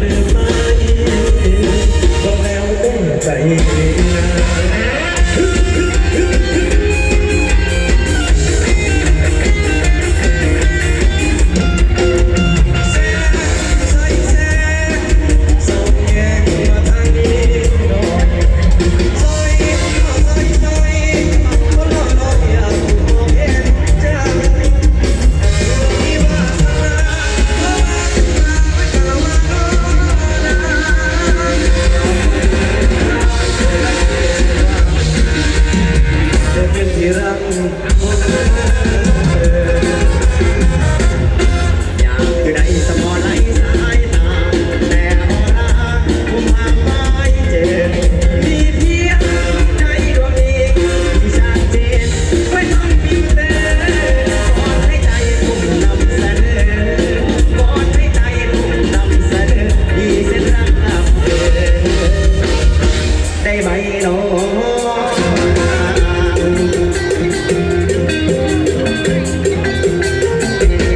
ลืมไหมบอแล้วต้องใจ